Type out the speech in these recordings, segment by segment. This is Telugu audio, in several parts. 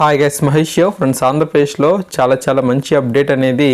హాయ్ గైస్ మహేష్ ఫ్రెండ్స్ ఆంధ్రప్రదేశ్లో చాలా చాలా మంచి అప్డేట్ అనేది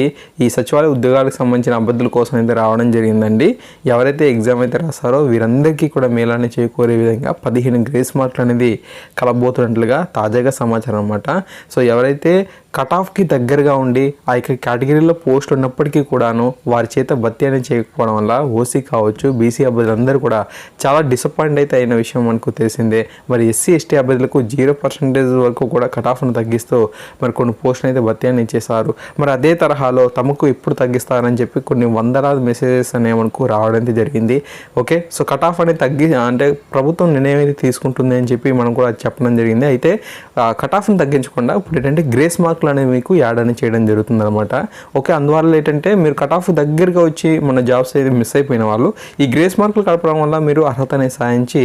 ఈ సచివాలయ ఉద్యోగాలకు సంబంధించిన అభ్యర్థుల కోసం అయితే రావడం జరిగిందండి. ఎవరైతే ఎగ్జామ్ అయితే రాస్తారో వీరందరికీ కూడా మేలాన్ని చేకూరే విధంగా పదిహేను గ్రేస్ మార్కులు అనేది కలబోతున్నట్లుగా తాజాగా సమాచారం అనమాట సో ఎవరైతే కట్ ఆఫ్కి దగ్గరగా ఉండి ఆ యొక్క కేటగిరీలో పోస్ట్ ఉన్నప్పటికీ కూడాను వారి చేత భర్తీ అనేది చేయకపోవడం వల్ల ఓసీ కావచ్చు బీసీ అభ్యర్థులందరూ కూడా చాలా డిసప్పాయింట్ అయితే అయిన విషయం మనకు తెలిసిందే. మరి ఎస్సీ ఎస్టీ అభ్యర్థులకు జీరో పర్సెంటేజ్ వరకు కూడా కట్ ఆఫ్ను తగ్గిస్తూ మరి కొన్ని పోస్టులు అయితే భర్తీ అని ఇచ్చేసారు మరి అదే తరహాలో తమకు ఎప్పుడు తగ్గిస్తారని చెప్పి కొన్ని వందలాది మెసేజెస్ అనేవి మనకు రావడం అయితే జరిగింది. ఓకే సో కట్ ఆఫ్ అనేది తగ్గి అంటే ప్రభుత్వం నిర్ణయం అయితే తీసుకుంటుంది అని చెప్పి మనం కూడా చెప్పడం జరిగింది. అయితే కట్ ఆఫ్ను తగ్గించకుండా ఇప్పుడు ఏంటంటే గ్రేస్ మార్క్ మార్కులు అనేవి మీకు యాడ్ అని చేయడం జరుగుతుంది అనమాట ఓకే అందువల్ల ఏంటంటే మీరు కట్ ఆఫ్ దగ్గరగా వచ్చి మన జాబ్స్ అయితే మిస్ అయిపోయిన వాళ్ళు ఈ గ్రేస్ మార్కులు కలపడం వల్ల మీరు అర్హత అనేది సాధించి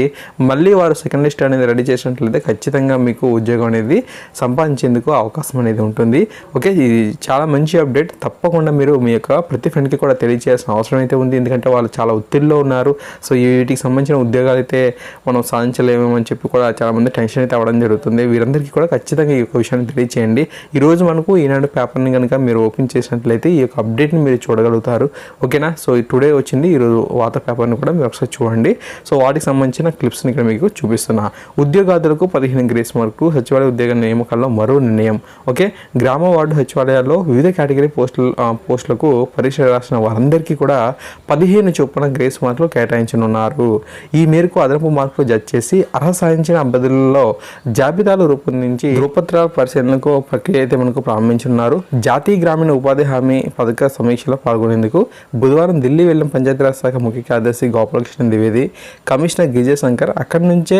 మళ్ళీ వారు సెకండ్ లిస్ట్ అనేది రెడీ చేసినట్లయితే ఖచ్చితంగా మీకు ఉద్యోగం అనేది సంపాదించేందుకు అవకాశం అనేది ఉంటుంది. ఓకే ఇది చాలా మంచి అప్డేట్. తప్పకుండా మీరు మీ యొక్క ప్రతి ఫ్రెండ్కి కూడా తెలియజేయాల్సిన అవసరం అయితే ఉంది. ఎందుకంటే వాళ్ళు చాలా ఒత్తిడిలో ఉన్నారు. సో ఈ వీటికి సంబంధించిన ఉద్యోగాలు అయితే మనం సాధించలేమేమో అని చెప్పి కూడా చాలామంది టెన్షన్ అయితే అవ్వడం జరుగుతుంది. వీరందరికీ కూడా ఖచ్చితంగా ఈ యొక్క విషయాన్ని తెలియచేయండి. ఈరోజు మనకు ఈనాడు పేపర్ని కనుక మీరు ఓపెన్ చేసినట్లయితే ఈ యొక్క అప్డేట్ని మీరు చూడగలుగుతారు. ఓకేనా? సో టుడే వచ్చింది. ఈరోజు వాత పేపర్ని కూడా మీరు ఒకసారి చూడండి. సో వాటికి సంబంధించిన క్లిప్స్ని ఇక్కడ మీకు చూపిస్తున్నా. ఉద్యోగాదులకు పదిహేను గ్రేస్ మార్కులు సచివాలయ ఉద్యోగ నియామకాల్లో మరో నిర్ణయం. ఓకే? గ్రామ వార్డు సచివాలయాల్లో వివిధ కేటగిరీ పోస్టులు పోస్టులకు పరీక్ష రాసిన వారందరికీ కూడా పదిహేను చొప్పున గ్రేస్ మార్కులు కేటాయించనున్నారు. ఈ మేరకు అదనపు మార్కులు జడ్జ్ చేసి అర్హత సాధించిన అభ్యర్థులలో జాబితాలు రూపొందించి ధృవపత్రాల పరిశీలనకు ప్రక్రియ అయితే మనకు ప్రారంభించున్నారు జాతీయ గ్రామీణ ఉపాధి హామీ పథక సమీక్షలో పాల్గొనేందుకు బుధవారం ఢిల్లీ వెళ్ళిన పంచాయతీరాజ్ శాఖ ముఖ్య కార్యదర్శి గోపాలకృష్ణ ద్వివేది కమిషనర్ గిజయ్ శంకర్ అక్కడి నుంచే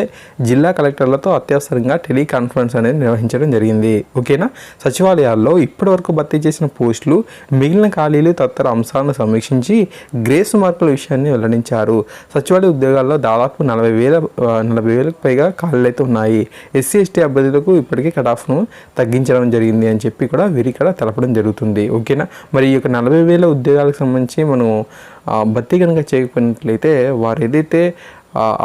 జిల్లా కలెక్టర్లతో అత్యవసరంగా టెలికాన్ఫరెన్స్ అనేది నిర్వహించడం జరిగింది. ఓకేనా? సచివాలయాల్లో ఇప్పటివరకు భర్తీ చేసిన పోస్టులు మిగిలిన ఖాళీలు తదితర అంశాలను సమీక్షించి గ్రేస్ మార్కుల విషయాన్ని వెల్లడించారు. సచివాలయ ఉద్యోగాల్లో దాదాపు నలభై వేల నలభై వేలకు పైగా ఖాళీలు అయితే ఉన్నాయి. ఎస్సీ ఎస్టీ అభ్యర్థులకు ఇప్పటికే కటాఫ్ను తగ్గించడం జరిగింది. అని చెప్పి కూడా వీరి ఇక్కడ తెలపడం జరుగుతుంది. ఓకేనా? మరి ఈ యొక్క నలభై వేల ఉద్యోగాలకు సంబంధించి మనం భర్తీ కనుక చేయకపోయినట్లయితే వారు ఏదైతే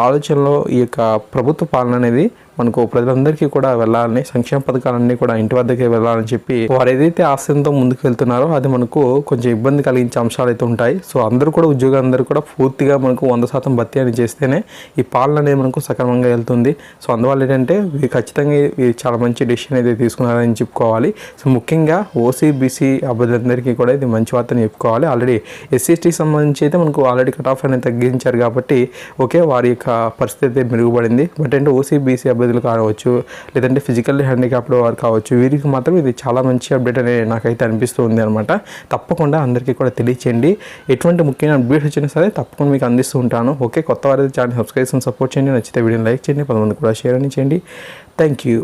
ఆలోచనలో ఈ యొక్క ప్రభుత్వ పాలన అనేది మనకు ప్రజలందరికీ కూడా వెళ్ళాలని సంక్షేమ పథకాలన్నీ కూడా ఇంటి వద్దకే వెళ్ళాలని చెప్పి వారు ఏదైతే ఆశయంతో ముందుకు వెళ్తున్నారో అది మనకు కొంచెం ఇబ్బంది కలిగించే అంశాలు అయితే ఉంటాయి. సో అందరూ కూడా ఉద్యోగులందరూ కూడా పూర్తిగా మనకు వంద శాతం భర్తీ అని చేస్తేనే ఈ పాలన అనేది మనకు సక్రమంగా వెళ్తుంది. సో అందువల్ల ఏంటంటే ఇది ఖచ్చితంగా ఇది చాలా మంచి డెసిషన్ అయితే తీసుకున్నారని చెప్పుకోవాలి. సో ముఖ్యంగా ఓసీబీసీ అభ్యర్థులందరికీ కూడా ఇది మంచి వార్తని చెప్పుకోవాలి. ఆల్రెడీ ఎస్సీఎస్టీకి సంబంధించి అయితే మనకు ఆల్రెడీ కట్ ఆఫ్ అనేది తగ్గించారు కాబట్టి ఓకే వారి యొక్క పరిస్థితి అయితే మెరుగుపడింది. బట్ అంటే ఓసీబీసీ బీసీ అభ్యర్థులు కావచ్చు లేదంటే ఫిజికల్లీ హ్యాండిక్యాప్డ్ వారు కావచ్చు వీరికి మాత్రం ఇది చాలా మంచి అప్డేట్ అనేది నాకైతే అనిపిస్తుంది అనమాట తప్పకుండా అందరికీ కూడా తెలియచేయండి. ఎటువంటి ముఖ్యమైన అప్డేట్స్ వచ్చినా సరే తప్పకుండా మీకు అందిస్తూ ఉంటాను. ఓకే కొత్త వారైతే ఛానల్ సబ్స్క్రైబ్ సపోర్ట్ చేయండి నచ్చితే వీడియోని లైక్ చేయండి పది మంది కూడా షేర్ అని చేయండి. Thank you